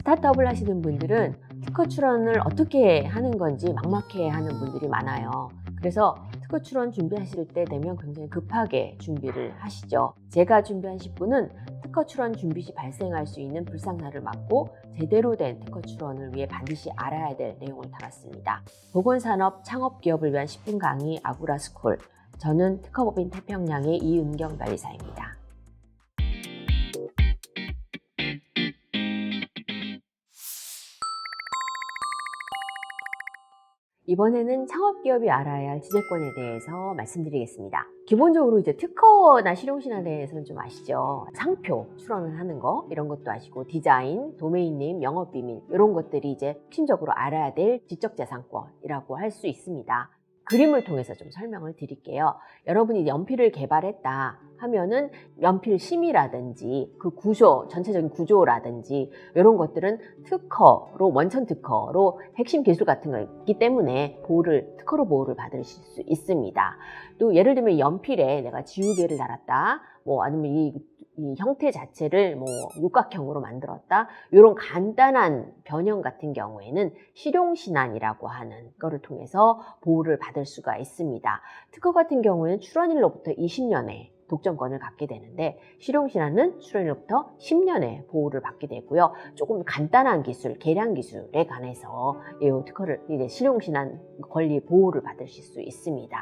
스타트업을 하시는 분들은 특허 출원을 어떻게 하는 건지 막막해 하는 분들이 많아요. 그래서 특허 출원 준비하실 때 되면 굉장히 급하게 준비를 하시죠. 제가 준비한 10분은 특허 출원 준비 시 발생할 수 있는 불상사를 막고 제대로 된 특허 출원을 위해 반드시 알아야 될 내용을 담았습니다. 보건산업 창업기업을 위한 10분 강의 아구라스쿨. 저는 특허법인 태평양의 이은경 변리사입니다. 이번에는 창업기업이 알아야 할 지재권에 대해서 말씀드리겠습니다. 기본적으로 이제 특허나 실용신에 대해서는 좀 아시죠? 상표 출원을 하는 거 이런 것도 아시고 디자인, 도메인 네임, 영업 비밀 이런 것들이 이제 핵심적으로 알아야 될 지적재산권이라고 할 수 있습니다. 그림을 통해서 좀 설명을 드릴게요. 여러분이 연필을 개발했다 하면은 연필 심이라든지 그 구조, 전체적인 구조라든지 이런 것들은 특허로, 원천 특허로 핵심 기술 같은 거 있기 때문에 보호를, 특허로 보호를 받으실 수 있습니다. 또 예를 들면 연필에 내가 지우개를 달았다, 뭐 아니면 이, 이 형태 자체를 뭐 육각형으로 만들었다, 이런 간단한 변형 같은 경우에는 실용신안이라고 하는 거를 통해서 보호를 받을 수가 있습니다. 특허 같은 경우에는 출원일로부터 20년에 독점권을 갖게 되는데 실용신안은 출원일로부터 10년의 보호를 받게 되고요. 조금 간단한 기술, 계량 기술에 관해서 이 특허를 이제 실용신안 권리 보호를 받으실 수 있습니다.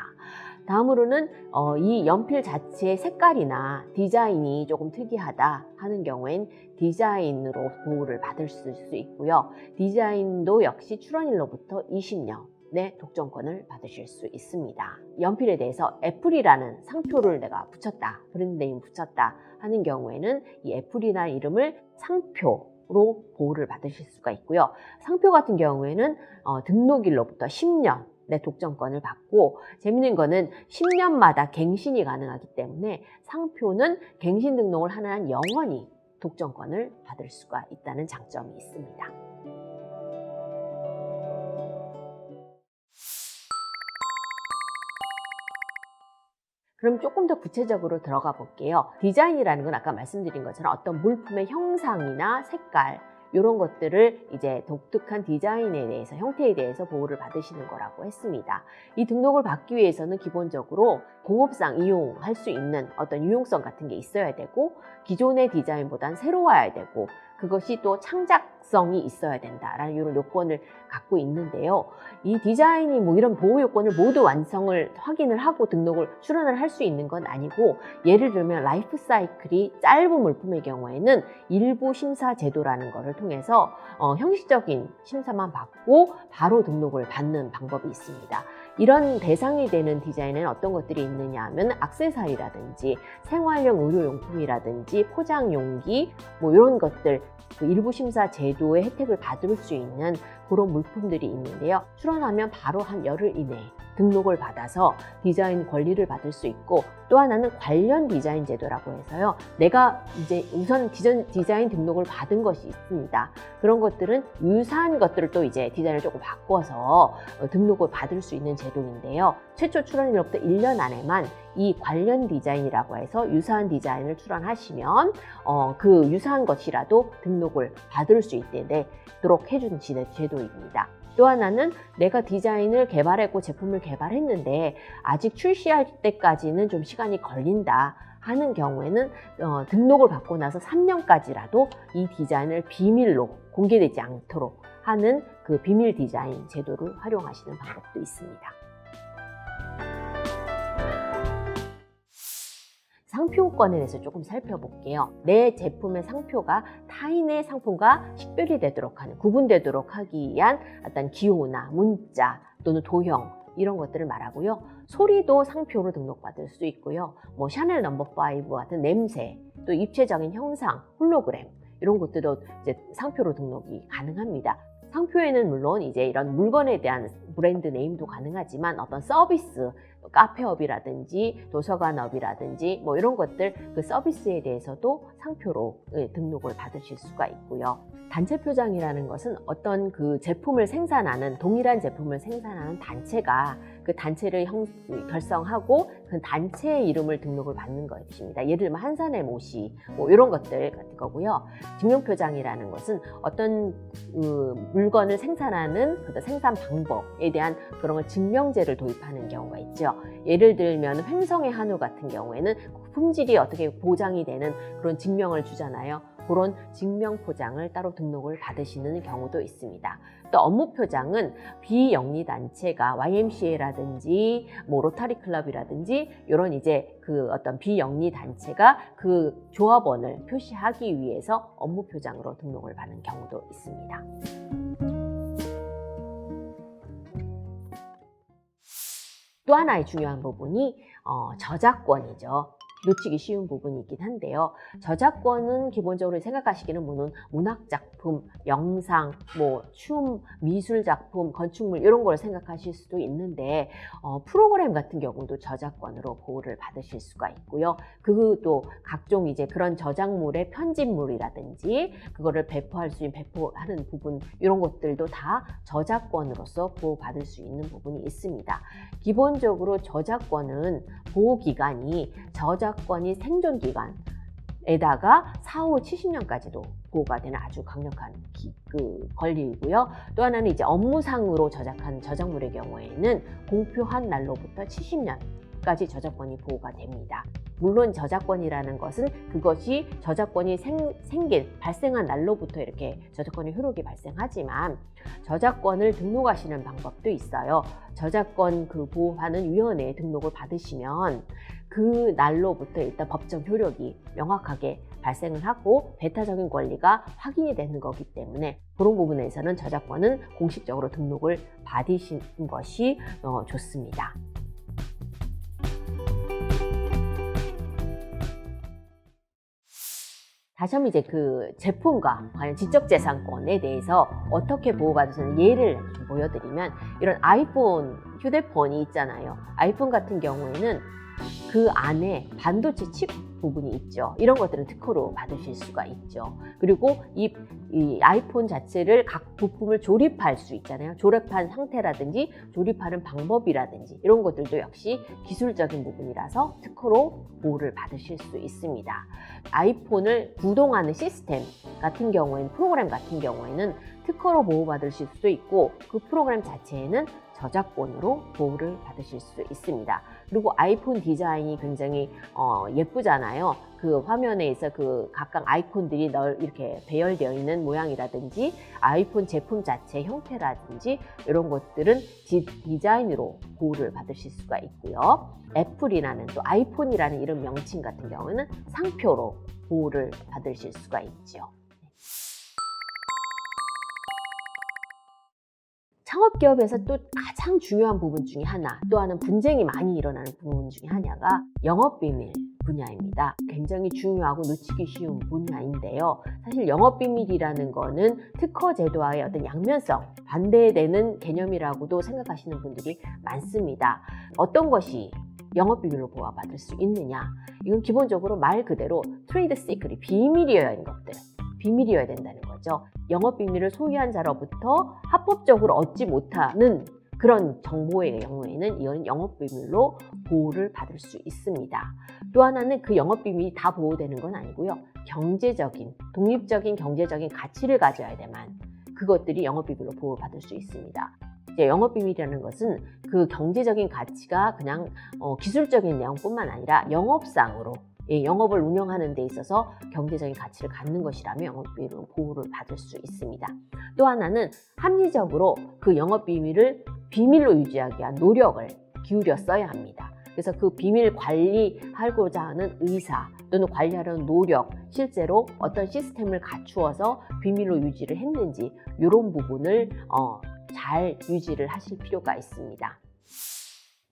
다음으로는 어, 이 연필 자체의 색깔이나 디자인이 조금 특이하다 하는 경우엔 디자인으로 보호를 받을 수 있고요. 디자인도 역시 출원일로부터 20년 의 독점권을 받으실 수 있습니다. 연필에 대해서 애플이라는 상표를 내가 붙였다, 브랜드 네임 붙였다 하는 경우에는 이 애플이라는 이름을 상표 로 보호를 받으실 수가 있고요. 상표 같은 경우에는 어, 등록일로부터 10년 내 독점권을 받고 재밌는 거는 10년마다 갱신이 가능하기 때문에 상표는 갱신 등록을 하는 한 영원히 독점권을 받을 수가 있다는 장점이 있습니다. 그럼 조금 더 구체적으로 들어가 볼게요. 디자인이라는 건 아까 말씀드린 것처럼 어떤 물품의 형상이나 색깔, 이런 것들을 이제 독특한 디자인에 대해서 형태에 대해서 보호를 받으시는 거라고 했습니다. 이 등록을 받기 위해서는 기본적으로 공업상 이용할 수 있는 어떤 유용성 같은 게 있어야 되고 기존의 디자인보단 새로워야 되고 그것이 또 창작성이 있어야 된다라는 이런 요건을 갖고 있는데요. 이 디자인이 뭐 이런 보호 요건을 모두 완성을 확인을 하고 등록을 출원을 할 수 있는 건 아니고 예를 들면 라이프 사이클이 짧은 물품의 경우에는 일부 심사 제도라는 것을 통해서 어, 형식적인 심사만 받고 바로 등록을 받는 방법이 있습니다. 이런 대상이 되는 디자인에는 어떤 것들이 있느냐 하면 악세사리라든지 생활용 의료용품이라든지 포장용기 뭐 이런 것들 그 일부 심사 제도의 혜택을 받을 수 있는 그런 물품들이 있는데요. 출원하면 바로 한 열흘 이내에 등록을 받아서 디자인 권리를 받을 수 있고 또 하나는 관련 디자인 제도라고 해서요. 내가 이제 우선 기존 디자인 등록을 받은 것이 있습니다. 그런 것들은 유사한 것들을 또 이제 디자인을 조금 바꿔서 어, 등록을 받을 수 있는 제도인데요. 최초 출원일로부터 1년 안에만 이 관련 디자인이라고 해서 유사한 디자인을 출원하시면 어, 그 유사한 것이라도 등록을 받을 수 있도록 해준 제도입니다. 또 하나는 내가 디자인을 개발했고 제품을 개발했는데 아직 출시할 때까지는 좀 시간이 걸린다 하는 경우에는 어, 등록을 받고 나서 3년까지라도 이 디자인을 비밀로 공개되지 않도록 하는 그 비밀 디자인 제도를 활용하시는 방법도 있습니다. 상표권에 대해서 조금 살펴볼게요. 내 제품의 상표가 타인의 상품과 식별이 되도록 하는, 구분되도록 하기 위한 어떤 기호나 문자 또는 도형 이런 것들을 말하고요. 소리도 상표로 등록받을 수 있고요. 뭐 샤넬 넘버 5 같은 냄새, 또 입체적인 형상, 홀로그램 이런 것들도 이제 상표로 등록이 가능합니다. 상표에는 물론 이제 이런 물건에 대한 브랜드 네임도 가능하지만 어떤 서비스, 카페업이라든지 도서관업이라든지 뭐 이런 것들 그 서비스에 대해서도 상표로 예, 등록을 받으실 수가 있고요. 단체 표장이라는 것은 어떤 그 제품을 생산하는 동일한 제품을 생산하는 단체가 그 단체를 형, 결성하고 그 단체의 이름을 등록을 받는 것입니다. 예를 들면 한산의 모시 뭐 이런 것들 같은 거고요. 증명표장이라는 것은 어떤 그 물건을 생산하는 그 생산 방법에 대한 그런 걸 증명제를 도입하는 경우가 있죠. 예를 들면 횡성의 한우 같은 경우에는 품질이 어떻게 보장이 되는 그런 증명을 주잖아요. 그런 증명 포장을 따로 등록을 받으시는 경우도 있습니다. 또 업무 표장은 비영리 단체가 YMCA라든지 뭐 로타리 클럽이라든지 이런 이제 그 어떤 비영리 단체가 그 조합원을 표시하기 위해서 업무 표장으로 등록을 받는 경우도 있습니다. 또 하나의 중요한 부분이 어, 저작권이죠. 놓치기 쉬운 부분이 있긴 한데요. 저작권은 기본적으로 생각하시기는 뭐는 문학 작품, 영상, 뭐 춤, 미술 작품, 건축물 이런 걸 생각하실 수도 있는데 어, 프로그램 같은 경우도 저작권으로 보호를 받으실 수가 있고요. 그것도 각종 이제 그런 저작물의 편집물이라든지 그거를 배포할 수 있는 배포하는 부분 이런 것들도 다 저작권으로서 보호받을 수 있는 부분이 있습니다. 기본적으로 저작권은 보호 기간이 저작 권이 생존 기간에다가 4, 5, 70년까지도 보호가 되는 아주 강력한 기, 그 권리이고요. 또 하나는 이제 업무상으로 저작한 저작물의 경우에는 공표한 날로부터 70년 까지 저작권이 보호가 됩니다. 물론 저작권이라는 것은 그것이 저작권이 생, 생긴 발생한 날로부터 이렇게 저작권의 효력이 발생하지만 저작권을 등록하시는 방법도 있어요. 저작권 그 보호하는 위원회에 등록을 받으시면 그 날로부터 일단 법적 효력이 명확하게 발생을 하고 배타적인 권리가 확인이 되는 거기 때문에 그런 부분에서는 저작권은 공식적으로 등록을 받으시는 것이 어, 좋습니다. 다시 한번 이제 그 제품과 과연 지적재산권에 대해서 어떻게 수 있는 예를 좀 보여드리면 이런 아이폰 휴대폰이 있잖아요. 아이폰 같은 경우에는 그 안에 반도체 칩 부분이 있죠. 이런 것들은 특허로 받으실 수가 있죠. 그리고 이, 이, 아이폰 자체를 각 부품을 조립할 수 있잖아요. 조립한 상태라든지 조립하는 방법이라든지 이런 것들도 역시 기술적인 부분이라서 특허로 보호를 받으실 수 있습니다. 아이폰을 구동하는 시스템 같은 경우에는 프로그램 같은 경우에는 특허로 보호받으실 수도 있고 그 프로그램 자체에는 저작권으로 보호를 받으실 수 있습니다. 그리고 아이폰 디자인이 굉장히 어, 예쁘잖아요. 그 화면에서 그 각각 아이콘들이 널 이렇게 배열되어 있는 모양이라든지 아이폰 제품 자체 형태라든지 이런 것들은 디, 디자인으로 보호를 받으실 수가 있고요. 애플이라는 또 아이폰이라는 이런 명칭 같은 경우는 상표로 보호를 받으실 수가 있죠. 창업기업에서 또 가장 중요한 부분 중에 하나, 또 하나는 분쟁이 많이 일어나는 부분 중에 하나가 영업비밀 분야입니다. 굉장히 중요하고 놓치기 쉬운 분야인데요. 사실 영업비밀이라는 거는 특허 제도와의 어떤 양면성, 반대되는 개념이라고도 생각하시는 분들이 많습니다. 어떤 것이 영업비밀로 보호받을 수 있느냐? 이건 기본적으로 말 그대로 트레이드 시크릿, 비밀이어야 하는 것들. 비밀이어야 된다는 거죠. 영업 비밀을 소유한 자로부터 합법적으로 얻지 못하는 그런 정보의 경우에는 이건 영업 비밀로 보호를 받을 수 있습니다. 또 하나는 그 영업 비밀이 다 보호되는 건 아니고요. 경제적인, 독립적인 경제적인 가치를 가져야 되만 그것들이 영업 비밀로 보호받을 수 있습니다. 영업 비밀이라는 것은 그 경제적인 가치가 그냥 어, 기술적인 내용뿐만 아니라 영업상으로 예, 영업을 운영하는 데 있어서 경제적인 가치를 갖는 것이라면 영업비밀 보호를 받을 수 있습니다. 또 하나는 합리적으로 그 영업 비밀을 비밀로 유지하기 위한 노력을 기울여 써야 합니다. 그래서 그 비밀 관리하고자 하는 의사 또는 관리하려는 노력, 실제로 어떤 시스템을 갖추어서 비밀로 유지를 했는지 이런 부분을 어, 잘 유지를 하실 필요가 있습니다.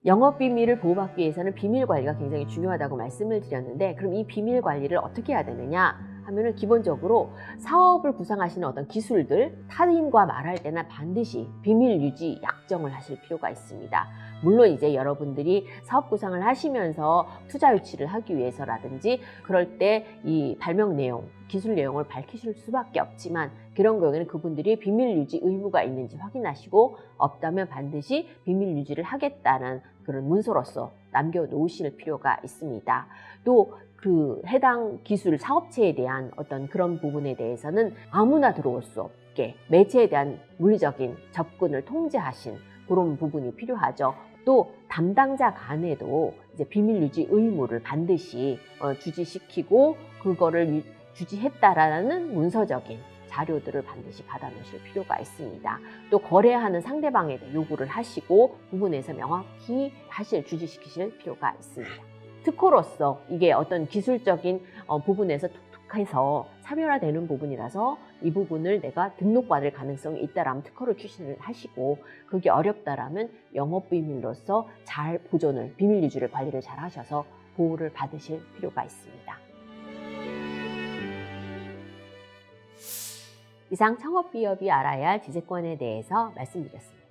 영업 비밀을 보호받기 위해서는 비밀 관리가 굉장히 중요하다고 말씀을 드렸는데 그럼 이 비밀 관리를 어떻게 해야 되느냐 하면은 기본적으로 사업을 구상하시는 어떤 기술들 타인과 말할 때나 반드시 비밀 유지 약정을 하실 필요가 있습니다. 물론 이제 여러분들이 사업 구상을 하시면서 투자 유치를 하기 위해서라든지 그럴 때 이 발명 내용, 기술 내용을 밝히실 수밖에 없지만 그런 경우에는 그분들이 비밀 유지 의무가 있는지 확인하시고 없다면 반드시 비밀 유지를 하겠다는 그런 문서로서 남겨놓으실 필요가 있습니다. 또 그 해당 기술 사업체에 대한 어떤 그런 부분에 대해서는 아무나 들어올 수 없게 매체에 대한 물리적인 접근을 통제하신 그런 부분이 필요하죠. 또 담당자 간에도 이제 비밀 유지 의무를 반드시 어, 주지시키고 그거를 유- 주지했다라는 문서적인 자료들을 반드시 받아놓으실 필요가 있습니다. 또 거래하는 상대방에게 요구를 하시고 부분에서 명확히 하실 주지시키실 필요가 있습니다. 특허로서 이게 어떤 기술적인 어, 부분에서 독특해서 차별화되는 부분이라서 이 부분을 내가 등록받을 가능성이 있다라면 특허를 출시를 하시고 그게 어렵다라면 영업 비밀로서 잘 보존을 비밀 유지를 관리를 잘 하셔서 보호를 받으실 필요가 있습니다. 이상 창업 기업이 알아야 할 지재권에 대해서 말씀드렸습니다.